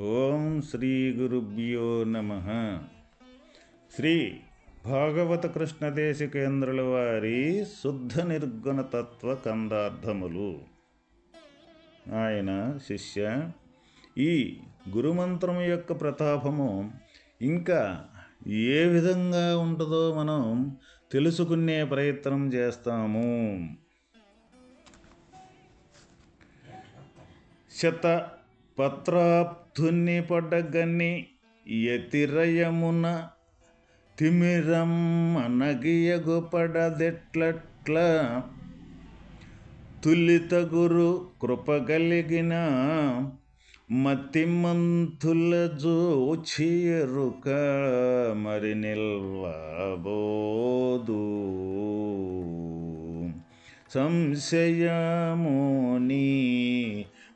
ఓం శ్రీ గురుభ్యో నమ. శ్రీ భాగవత కృష్ణదేశికేంద్రుల వారి శుద్ధ నిర్గుణ తత్వ కందార్థములు. ఆయన శిష్య ఈ గురుమంత్రం యొక్క ప్రతాపము ఇంకా ఏ విధంగా ఉంటుందో మనం తెలుసుకునే ప్రయత్నం చేస్తాము. శత పత్రాప్తుని పడగని ఎతిరయమున తిమిరం అనగియగుపడదెట్లట్ల తులిత గురు కృపగలిగిన మతిమంతుల జోచియరుక మరి నిల్వబోదు. సంశయముని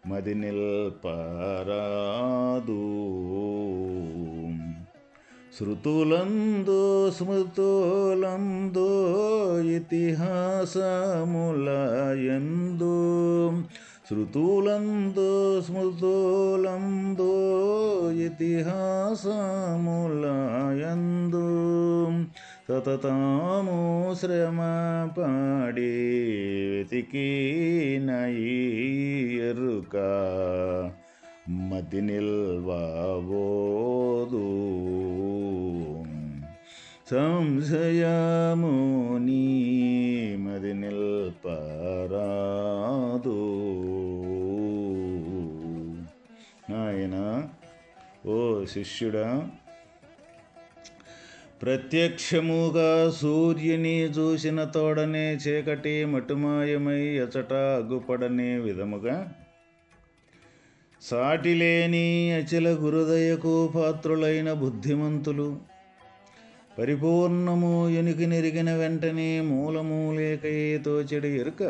మది నిల్పరాదు శృతులందో స్మృతులందో ఇతిహాసములయందు శృతులందో స్మృతులందో ఇతిహాసములయందు సతతము శ్రమ పాడి వెతికి ఎరుక మతి నిల్వబోదు సంశయముని మది నిల్పరాదు ఆయన ఓ శిష్యుడా ప్రత్యక్షముగా సూర్యుని చూసిన తోడనే చీకటి మటుమాయమై అచట అగ్గుపడనే విధముగా సాటిలేని అచల గురుదయకు పాత్రులైన బుద్ధిమంతులు పరిపూర్ణము ఎనికి నెరిగిన వెంటనే మూలము లేక తోచెడు ఎరుక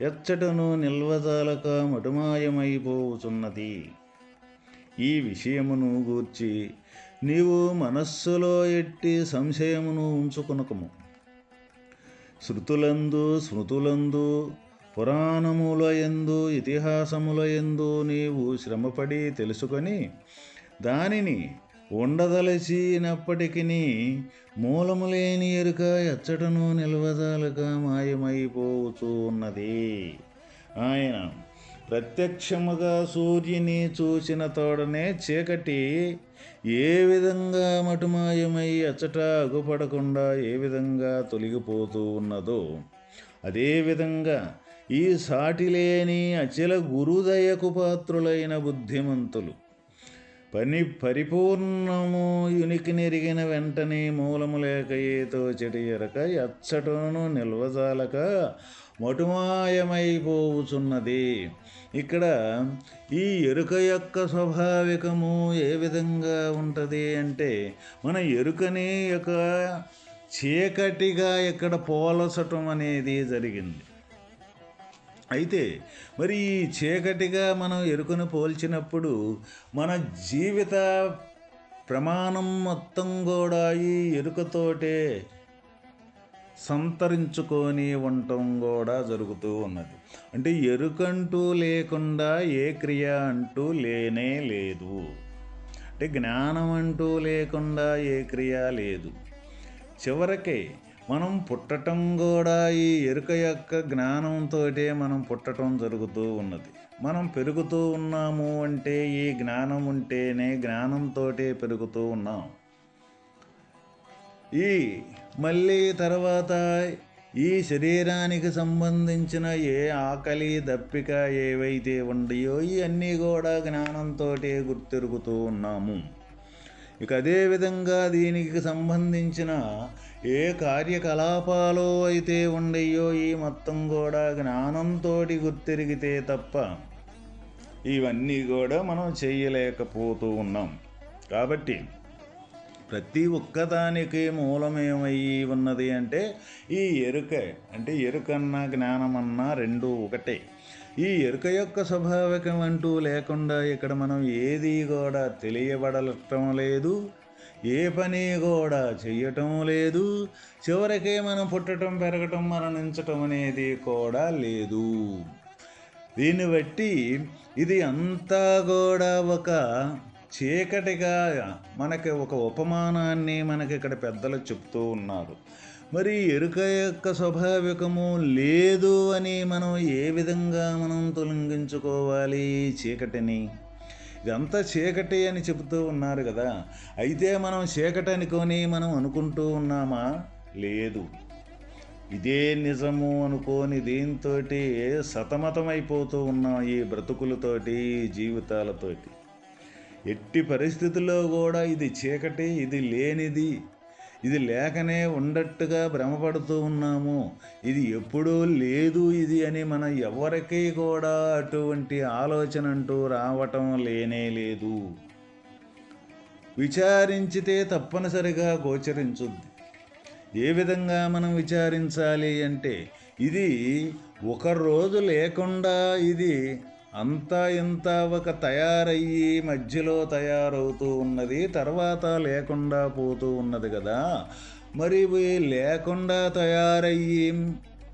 ఎచ్చటను నిల్వజాలక మటుమాయమైపోవుచున్నది ఈ విషయమును గూర్చి నీవు మనస్సులో ఎట్టి సంశయమును ఉంచుకునకము. శృతులందు స్మృతులందు పురాణముల ఎందు ఇతిహాసముల ఎందు నీవు శ్రమపడి తెలుసుకొని దానిని ఉండదలచినప్పటికీ మూలము లేని ఎరుక ఎచ్చటను నిల్వదాలుగా మాయమైపోతూ ఉన్నది ఆయన ప్రత్యక్షముగా సూర్యుని చూసిన తోడనే చీకటి ఏ విధంగా మటుమాయమై అచ్చట అగుపడకుండా ఏ విధంగా తొలగిపోతూ ఉన్నదో అదేవిధంగా ఈ సాటిలేని అచల గురుదయకు పాత్రులైన బుద్ధిమంతులు పని పరిపూర్ణము యునికి నెరిగిన వెంటనే మూలము లేక ఏతో చెడియరక ఎచ్చటను నిల్వజాలక మటుమాయమైపోవుచున్నది ఇక్కడ ఈ ఎరుక యొక్క స్వాభావికము ఏ విధంగా ఉంటుంది అంటే మన ఎరుకని యొక్క చీకటిగా ఇక్కడ పోలసటం అనేది జరిగింది. అయితే మరి ఈ చీకటిగా మనం ఎరుకను పోల్చినప్పుడు మన జీవిత ప్రమాణం మొత్తం కూడా ఈ ఎరుకతోటే సంతరించుకొని ఉండటం కూడా జరుగుతూ ఉన్నది. అంటే ఎరుకంటూ లేకుండా ఏ క్రియ అంటూ లేనే లేదు. అంటే జ్ఞానం అంటూ లేకుండా ఏ క్రియ లేదు. చివరికి మనం పుట్టటం కూడా ఈ ఎరుక యొక్క జ్ఞానంతో మనం పుట్టటం జరుగుతూ ఉన్నది. మనం పెరుగుతూ ఉన్నాము అంటే ఈ జ్ఞానం ఉంటేనే జ్ఞానంతో పెరుగుతూ ఉన్నాం. ఈ మళ్ళీ తర్వాత ఈ శరీరానికి సంబంధించిన ఏ ఆకలి దప్పిక ఏవైతే ఉండయో ఇవన్నీ కూడా జ్ఞానంతో గుర్తెరుగుతూ ఉన్నాము. ఇక అదేవిధంగా దీనికి సంబంధించిన ఏ కార్యకలాపాలు అయితే ఉండయో ఈ మొత్తం కూడా జ్ఞానంతో గుర్తిరిగితే తప్ప ఇవన్నీ కూడా మనం చేయలేకపోతూ ఉన్నాం. కాబట్టి ప్రతి ఒక్కదానికి మూలమేమయ్యి ఉన్నది అంటే ఈ ఎరుక. అంటే ఎరుకన్నా జ్ఞానమన్నా రెండు ఒకటే. ఈ ఎరుక యొక్క స్వభావికం అంటూ లేకుండా ఇక్కడ మనం ఏది కూడా తెలియబడటం లేదు. ఏ పని కూడా చెయ్యటం లేదు. చివరికే మనం పుట్టటం పెరగటం మరణించటం అనేది కూడా లేదు. దీన్ని బట్టి ఇది అంతా కూడా ఒక చీకటిగా మనకి ఒక ఉపమానాన్ని మనకి ఇక్కడ పెద్దలు చెప్తూ ఉన్నారు. మరి ఎరుక యొక్క స్వాభావికము లేదు అని మనం ఏ విధంగా మనం తొలగించుకోవాలి చీకటిని? ఇదంతా చీకటి అని చెబుతూ ఉన్నారు కదా. అయితే మనం చీకటి అనుకొని మనం అనుకుంటూ ఉన్నామా? లేదు. ఇదే నిజము అనుకోని దీంతో సతమతమైపోతూ ఉన్నాం ఈ బ్రతుకులతోటి జీవితాలతోటి. ఎట్టి పరిస్థితుల్లో కూడా ఇది చీకటి ఇది లేనిది. ఇది లేకనే ఉండట్టుగా భ్రమపడుతూ ఉన్నాము. ఇది ఎప్పుడూ లేదు ఇది అని మనం ఎవరికీ కూడా అటువంటి ఆలోచన అంటూ రావటం లేనే లేదు. విచారించితే తప్పనిసరిగా గోచరించుద్ది. ఏ విధంగా మనం విచారించాలి అంటే ఇది ఒక రోజు లేకుండా ఇది అంతా ఇంత ఒక తయారయ్యి మధ్యలో తయారవుతూ ఉన్నది తర్వాత లేకుండా పోతూ ఉన్నది కదా. మరి లేకుండా తయారయ్యి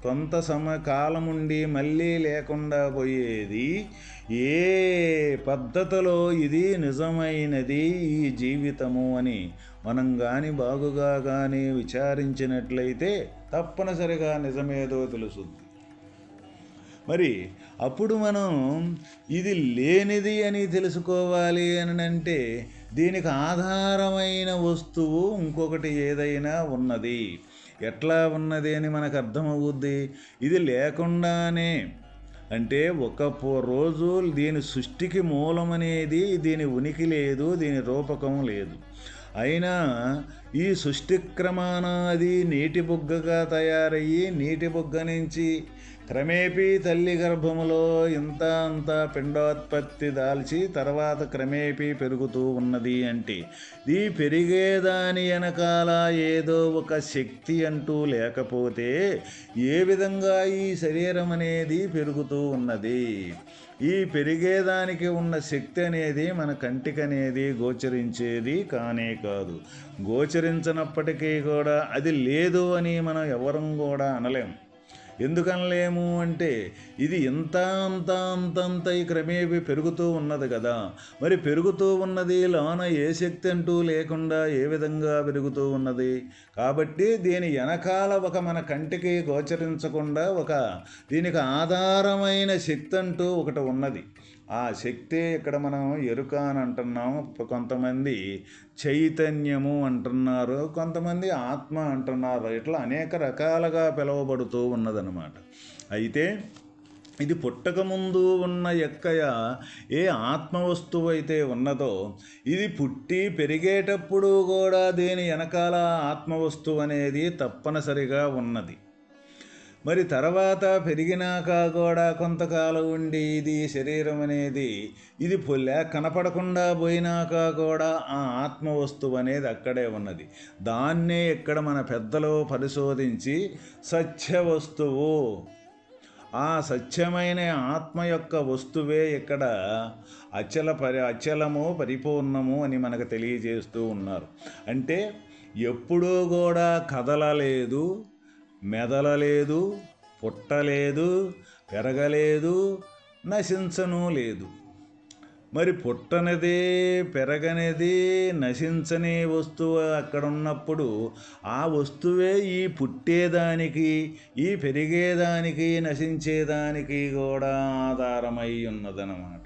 కొంత సమ కాలం ఉండి మళ్ళీ లేకుండా పోయేది ఏ పద్ధతిలో ఇది నిజమైనది ఈ జీవితము అని మనం కానీ బాగుగా కానీ విచారించినట్లయితే తప్పనిసరిగా నిజమేదో తెలుసుద్ది. మరి అప్పుడు మనం ఇది లేనిది అని తెలుసుకోవాలి అని అంటే దీనికి ఆధారమైన వస్తువు ఇంకొకటి ఏదైనా ఉన్నది. ఎట్లా ఉన్నది అని మనకు అర్థమవుద్ది? ఇది లేకుండానే అంటే ఒక రోజు దీని సృష్టికి మూలం అనేది దీని ఉనికి లేదు దీని రూపకం లేదు. అయినా ఈ సృష్టి క్రమాన అది నీటి బుగ్గగా తయారయ్యి నీటి బుగ్గ నుంచి క్రమేపీ తల్లి గర్భములో ఇంత అంత పిండోత్పత్తి దాల్చి తర్వాత క్రమేపీ పెరుగుతూ ఉన్నది అంటే. ఈ పెరిగేదాని వెనకాల ఏదో ఒక శక్తి అంటూ లేకపోతే ఏ విధంగా ఈ శరీరం అనేది పెరుగుతూ ఉన్నది? ఈ పెరిగేదానికి ఉన్న శక్తి అనేది మన కంటికి అనేది గోచరించేది కానే కాదు. గోచరించినప్పటికీ కూడా అది లేదు అని మనం ఎవరం కూడా అనలేం. ఎందుకనలేము అంటే ఇది ఇంత అంత అంత అంత ఈ క్రమేపీ పెరుగుతూ ఉన్నది కదా. మరి పెరుగుతూ ఉన్నది లోన ఏ శక్తి అంటూ లేకుండా ఏ విధంగా పెరుగుతూ ఉన్నది? కాబట్టి దీని వెనకాల ఒక మన కంటికి గోచరించకుండా ఒక దీనికి ఆధారమైన శక్తి అంటూ ఒకటి ఉన్నది. ఆ శక్తి ఇక్కడ మనం ఎరుక అని అంటున్నాం కొంతమంది చైతన్యము అంటున్నారు కొంతమంది ఆత్మ అంటున్నారు. ఇట్లా అనేక రకాలుగా పిలువబడుతూ ఉన్నదనమాట అయితే ఇది పుట్టకముందు ఉన్న ఎక్కయ ఏ ఆత్మ వస్తువు అయితే ఉన్నదో ఇది పుట్టి పెరిగేటప్పుడు కూడా దీని వెనకాల ఆత్మ వస్తువు అనేది తప్పనిసరిగా ఉన్నది. మరి తర్వాత పెరిగినాక కూడా కొంతకాలం ఉండి ఇది శరీరం అనేది ఇది పొల్లే కనపడకుండా పోయినాక కూడా ఆ ఆత్మ వస్తువు అనేది అక్కడే ఉన్నది. దాన్నే ఇక్కడ మన పెద్దలు పరిశోధించి సత్య వస్తువు ఆ సత్యమైన ఆత్మ యొక్క వస్తువే ఇక్కడ అచల పరి అచలము పరిపూర్ణము అని మనకు తెలియజేస్తూ ఉన్నారు. అంటే ఎప్పుడూ కూడా కదలలేదు మెదలలేదు పుట్టలేదు పెరగలేదు నశించను లేదు. మరి పుట్టనిది పెరగనిది నశించని వస్తువు అక్కడ ఉన్నప్పుడు ఆ వస్తువే ఈ పుట్టేదానికి ఈ పెరిగేదానికి నశించేదానికి కూడా ఆధారమై ఉన్నదన్నమాట.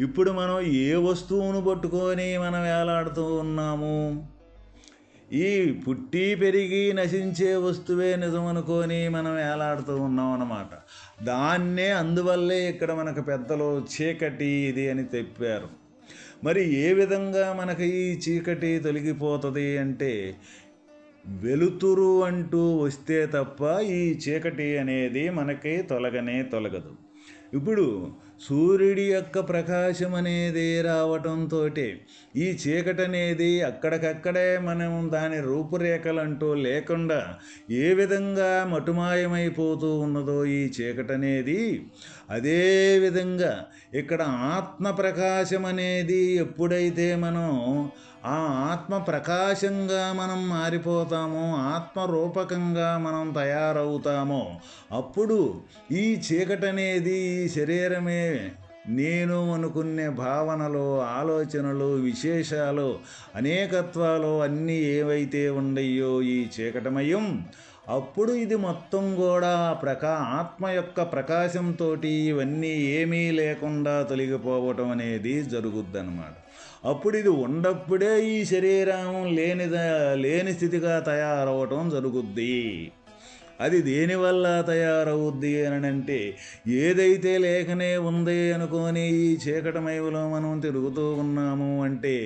ఇప్పుడు మనం ఏ వస్తువును పట్టుకొని మనం వేలాడుతూ ఉన్నాము? ఈ పుట్టి పెరిగి నశించే వస్తువే నిజం అనుకొని మనం వేలాడుతూ ఉన్నాం అన్నమాట. దాన్నే అందువల్లే ఇక్కడ మనకు పెద్దలు చీకటి ఇది అని చెప్పారు. మరి ఏ విధంగా మనకు ఈ చీకటి తొలగిపోతుంది అంటే వెలుతురు అంటూ వస్తే తప్ప ఈ చీకటి అనేది మనకి తొలగనే తొలగదు. ఇప్పుడు సూర్యుడి యొక్క ప్రకాశం అనేది రావటంతో ఈ చీకటి అనేది అక్కడికక్కడే మనం దాని రూపురేఖలంటూ లేకుండా ఏ విధంగా మటుమాయమైపోతూ ఉన్నదో ఈ చీకటి అనేది అదే విధంగా ఇక్కడ ఆత్మ ప్రకాశం అనేది ఎప్పుడైతే మనం ఆ ఆత్మ ప్రకాశంగా మనం మారిపోతామో ఆత్మ రూపకంగా మనం తయారవుతామో అప్పుడు ఈ చీకటనేది ఈ శరీరమే. నేను అనుకునే భావనలు ఆలోచనలు విశేషాలు అనేకత్వాలు అన్నీ ఏవైతే ఉండయో ఈ చీకటమయం అప్పుడు ఇది మొత్తం కూడా ప్రకా ఆత్మ యొక్క ప్రకాశంతో ఇవన్నీ ఏమీ లేకుండా తొలగిపోవటం అనేది జరుగుద్దన్నమాట. అప్పుడు ఇది ఉండప్పుడే ఈ శరీరం లేనిదా లేని స్థితిగా తయారవటం జరుగుద్ది. అది దేనివల్ల తయారవుద్ది అని అంటే ఏదైతే లేకనే ఉంది అనుకొని ఈ చీకటమైవలో మనం తిరుగుతూ ఉన్నాము అంటే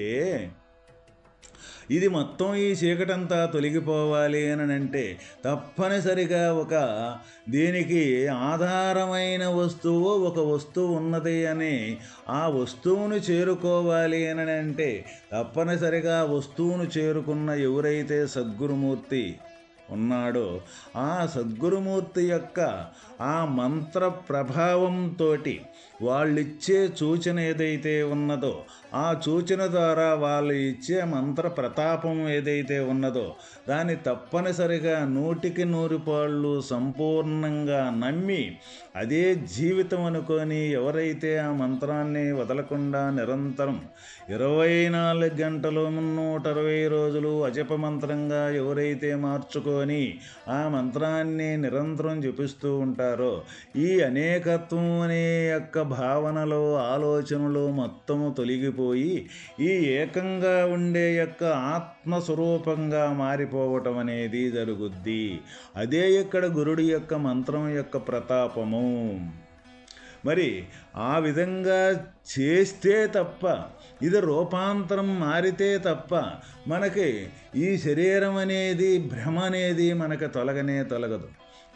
ఇది మొత్తం ఈ చీకటంతా తొలగిపోవాలి అని అంటే తప్పనిసరిగా ఒక దీనికి ఆధారమైన వస్తువు ఒక వస్తువు ఉన్నది అని ఆ వస్తువును చేరుకోవాలి అని అంటే తప్పనిసరిగా వస్తువును చేరుకున్న ఎవరైతే సద్గురుమూర్తి ఉన్నాడో ఆ సద్గురుమూర్తి యొక్క ఆ మంత్ర ప్రభావంతో వాళ్ళిచ్చే సూచన ఏదైతే ఉన్నదో ఆ సూచన ద్వారా వాళ్ళు ఇచ్చే మంత్ర ప్రతాపం ఏదైతే ఉన్నదో దాన్ని తప్పనిసరిగా నూటికి నూరు పాళ్ళు సంపూర్ణంగా నమ్మి అదే జీవితం అనుకొని ఎవరైతే ఆ మంత్రాన్ని వదలకుండా నిరంతరం ఇరవై నాలుగు గంటలు నూట అరవై రోజులు అజప మంత్రంగా ఎవరైతే మార్చుకో చేసుకొని ఆ మంత్రాన్ని నిరంతరం జపిస్తూ ఉంటారో ఈ అనేకత్వం అనే యొక్క భావనలు ఆలోచనలు మొత్తము తొలగిపోయి ఈ ఏకంగా ఉండే యొక్క ఆత్మస్వరూపంగా మారిపోవటం అనేది జరుగుద్ది. అదే ఇక్కడ గురుడి యొక్క మంత్రం యొక్క ప్రతాపము. మరి ఆ విధంగా చేస్తే తప్ప ఇది రూపాంతరం మారితే తప్ప మనకి ఈ శరీరం అనేది భ్రమ అనేది మనకు తొలగనే తొలగదు.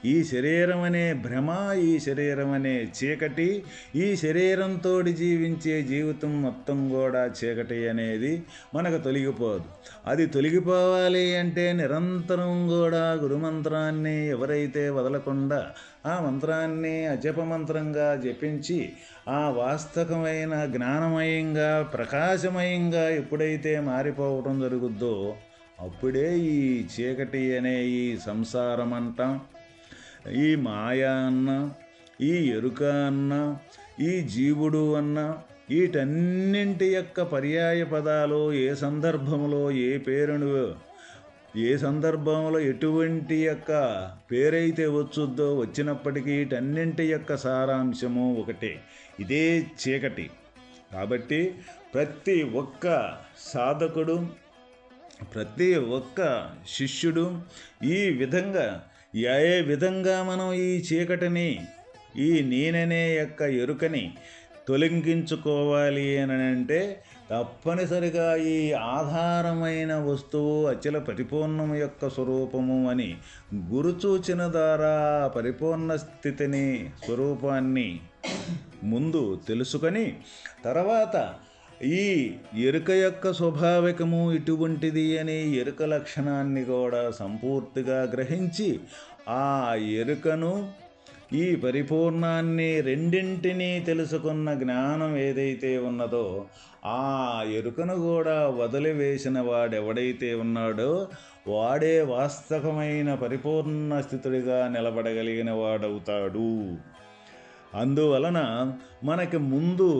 ఈ శరీరం అనే భ్రమ ఈ శరీరం అనే చీకటి ఈ శరీరంతో జీవించే జీవితం మొత్తం కూడా చీకటి అనేది మనకు తొలగిపోదు. అది తొలగిపోవాలి అంటే నిరంతరం కూడా గురుమంత్రాన్ని ఎవరైతే వదలకుండా ఆ మంత్రాన్ని అజప మంత్రంగా జపించి ఆ వాస్తవమైన జ్ఞానమయంగా ప్రకాశమయంగా ఎప్పుడైతే మారిపోవటం జరుగుద్దో అప్పుడే ఈ చీకటి అనే ఈ సంసారం అంటాం ఈ మాయ అన్న ఈ ఎరుక అన్న ఈ జీవుడు అన్న వీటన్నింటి యొక్క పర్యాయ పదాలు ఏ సందర్భంలో ఏ పేరును ఏ సందర్భంలో ఎటువంటి యొక్క పేరైతే వచ్చుద్దో వచ్చినప్పటికీ వీటన్నింటి యొక్క సారాంశము ఒకటే. ఇదే చీకటి. కాబట్టి ప్రతి ఒక్క సాధకుడు ప్రతి ఒక్క శిష్యుడు ఈ విధంగా ఏ విధంగా మనం ఈ చీకటిని ఈ నేననే యొక్క ఎరుకని తొలగించుకోవాలి అని అంటే తప్పనిసరిగా ఈ ఆధారమైన వస్తువు అచల పరిపూర్ణము యొక్క స్వరూపము అని గురుచూచిన ద్వారా పరిపూర్ణ స్థితిని స్వరూపాన్ని ముందు తెలుసుకొని తర్వాత ఈ ఎరుక యొక్క స్వభావికము ఇటువంటిది అనే ఎరుక లక్షణాన్ని కూడా సంపూర్తిగా గ్రహించి ఆ ఎరుకను ఈ పరిపూర్ణాన్ని రెండింటినీ తెలుసుకున్న జ్ఞానం ఏదైతే ఉన్నదో ఆ ఎరుకను కూడా వదిలివేసిన వాడెవడైతే ఉన్నాడో వాడే వాస్తవమైన పరిపూర్ణ స్థితుడిగా నిలబడగలిగిన వాడవుతాడు. అందువలన మనకి ముందు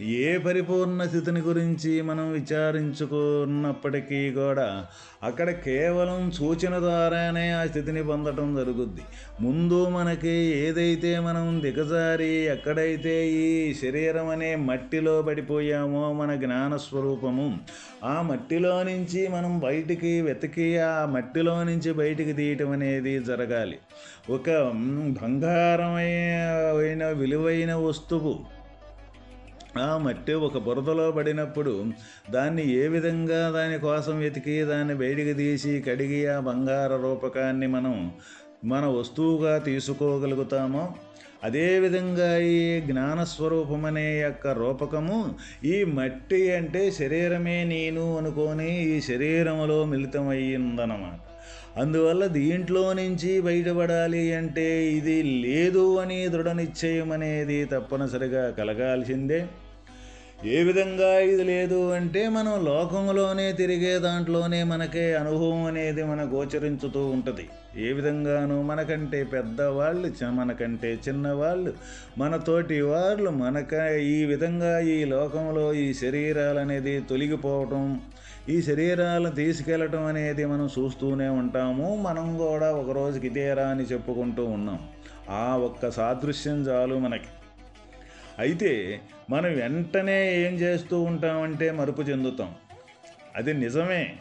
ఏ పరిపూర్ణ స్థితిని గురించి మనం విచారించుకున్నప్పటికీ కూడా అక్కడ కేవలం సూచన ద్వారానే ఆ స్థితిని పొందటం జరుగుద్ది. ముందు మనకి ఏదైతే మనం దిగజారి ఎక్కడైతే ఈ శరీరం అనే మట్టిలో పడిపోయామో మన జ్ఞానస్వరూపము ఆ మట్టిలో నుంచి మనం బయటికి వెతికి ఆ మట్టిలో నుంచి బయటికి తీయటం అనేది జరగాలి. ఒక బంగారమైన విలువైన వస్తువు ఆ మట్టి ఒక బురదలో పడినప్పుడు దాన్ని ఏ విధంగా దాని కోసం వెతికి దాన్ని బయటికి తీసి కడిగి ఆ బంగార రూపకాన్ని మనం మన వస్తువుగా తీసుకోగలుగుతామో అదేవిధంగా ఈ జ్ఞానస్వరూపమనే యొక్క రూపకము ఈ మట్టి అంటే శరీరమే నేను అనుకొని ఈ శరీరములో మిళితమయ్యిందన్నమాట. అందువల్ల దీంట్లో నుంచి బయటపడాలి అంటే ఇది లేదు అని దృఢ నిశ్చయం అనేది తప్పనిసరిగా కలగాల్సిందే. ఏ విధంగా ఇది లేదు అంటే మనం లోకంలోనే తిరిగే దాంట్లోనే మనకే అనుభవం అనేది మన గోచరించుతూ ఉంటుంది. ఏ విధంగానూ మనకంటే పెద్దవాళ్ళు మనకంటే చిన్నవాళ్ళు మనతోటి వాళ్ళు మనక ఈ విధంగా ఈ లోకంలో ఈ శరీరాలు అనేది తొలగిపోవటం ఈ శరీరాలను తీసుకెళ్ళటం అనేది మనం చూస్తూనే ఉంటాము. మనం కూడా ఒక రోజుకి ఇదేరా అని చెప్పుకుంటూ ఉన్నాం. ఆ ఒక్క సాదృశ్యం చాలు మనకి. అయితే మనం వెంటనే ఏం చేస్తూ ఉంటామంటే మరుపు చెందుతాం. అది నిజమే.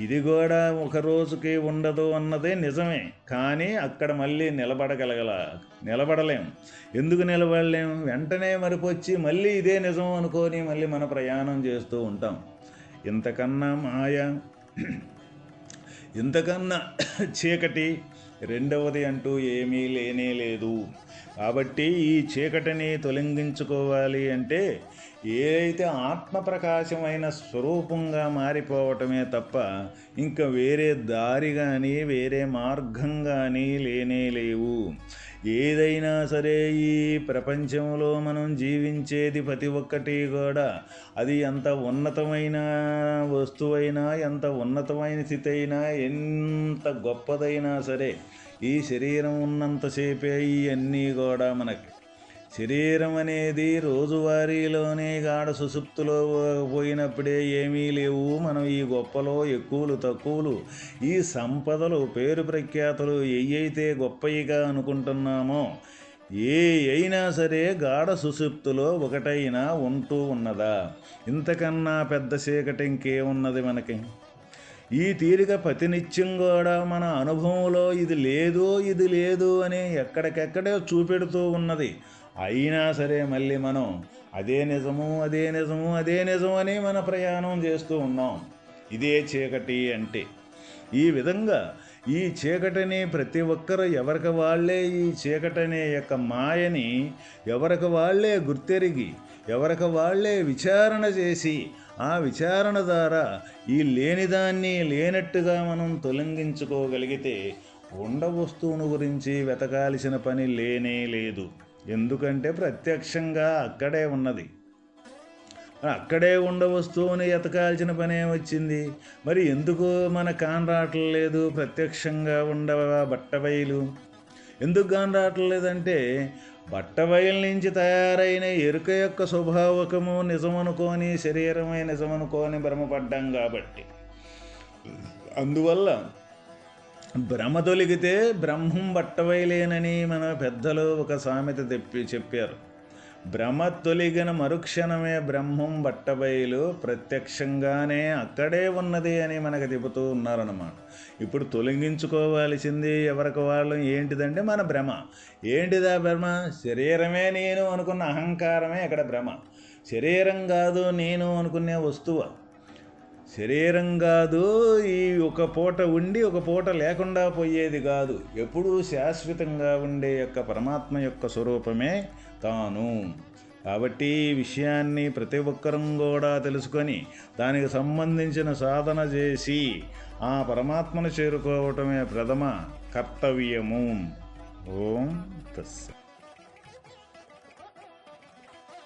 ఇది కూడా ఒక రోజుకి ఉండదు అన్నదే నిజమే. కానీ అక్కడ మళ్ళీ నిలబడగలగల నిలబడలేం. ఎందుకు నిలబడలేం? వెంటనే మరిపొచ్చి మళ్ళీ ఇదే నిజం అనుకొని మళ్ళీ మన ప్రయాణం చేస్తూ ఉంటాం. ఇంతకన్నా మాయ ఇంతకన్నా చీకటి రెండవది అంటూ ఏమీ లేనే లేదు. కాబట్టి ఈ చీకటిని తొలగించుకోవాలి అంటే ఏదైతే ఆత్మప్రకాశమైన స్వరూపంగా మారిపోవటమే తప్ప ఇంకా వేరే దారి కానీ వేరే మార్గం కానీ లేనే లేవు. ఏదైనా సరే ఈ ప్రపంచంలో మనం జీవించేది ప్రతి ఒక్కటి కూడా అది ఎంత ఉన్నతమైన వస్తువైనా ఎంత ఉన్నతమైన స్థితి అయినా ఎంత గొప్పదైనా సరే ఈ శరీరం ఉన్నంతసేపే ఇవన్నీ కూడా మనకి. శరీరం అనేది రోజువారీలోనే గాఢ సుసుప్తిలో పోయినప్పుడే ఏమీ లేవు. మనం ఈ గొప్పలో ఎక్కువలు తక్కువలు ఈ సంపదలు పేరు ప్రఖ్యాతులు ఏయైతే గొప్పయిగా అనుకుంటున్నామో ఏ అయినా సరే గాఢ సుసుప్తిలో ఒకటైనా ఉంటూ ఉన్నదా? ఇంతకన్నా పెద్ద చీకటి ఇంకేమున్నది మనకి? ఈ తీరిక ప్రతినిత్యం కూడా మన అనుభవంలో ఇది లేదు ఇది లేదు అని ఎక్కడికెక్కడే చూపెడుతూ ఉన్నది. అయినా సరే మళ్ళీ మనం అదే నిజము అదే నిజము అదే నిజం అని మన ప్రయాణం చేస్తూ ఉన్నాం. ఇదే చీకటి అంటే. ఈ విధంగా ఈ చీకటిని ప్రతి ఒక్కరు ఎవరికి వాళ్ళే ఈ చీకటనే యొక్క మాయని ఎవరికి వాళ్ళే గుర్తెరిగి ఎవరికి వాళ్ళే విచారణ చేసి ఆ విచారణ ద్వారా ఈ లేనిదాన్ని లేనట్టుగా మనం తొలగించుకోగలిగితే ఉండ వస్తువును గురించి వెతకాల్సిన పని లేనే లేదు. ఎందుకంటే ప్రత్యక్షంగా అక్కడే ఉన్నది. అక్కడే ఉండ వస్తువుని ఎతకాల్సిన పనే వచ్చింది. మరి ఎందుకు మన కాన్ రావట్లేదు ప్రత్యక్షంగా ఉండవ బట్టబయలు ఎందుకు కాన్ రావట్లేదంటే బట్టబయలు నుంచి తయారైన ఎరుక యొక్క స్వభావకము నిజమనుకోని శరీరమే నిజమనుకోని భ్రమపడ్డాం కాబట్టి. అందువల్ల భ్రమ తొలిగితే బ్రహ్మం బట్టబయలేనని మన పెద్దలు ఒక సామెత తెప్పి చెప్పారు. భ్రమ తొలిగిన మరుక్షణమే బ్రహ్మం బట్టబయలు. ప్రత్యక్షంగానే అక్కడే ఉన్నది అని మనకు చెబుతూ ఉన్నారన్నమాట. ఇప్పుడు తొలగించుకోవాల్సింది ఎవరికి వాళ్ళు? ఏంటిదంటే మన భ్రమ. ఏంటిదా భ్రమ? శరీరమే నేను అనుకున్న అహంకారమే అక్కడ భ్రమ. శరీరం కాదు నేను అనుకునే వస్తువు. శరీరం కాదు ఈ ఒక పూట ఉండి ఒక పూట లేకుండా పోయేది కాదు. ఎప్పుడూ శాశ్వతంగా ఉండే యొక్క పరమాత్మ యొక్క స్వరూపమే తాను కాబట్టి ఈ విషయాన్ని ప్రతి ఒక్కరం కూడా తెలుసుకొని దానికి సంబంధించిన సాధన చేసి ఆ పరమాత్మను చేరుకోవటమే ప్రథమ కర్తవ్యము. ఓం తస్స.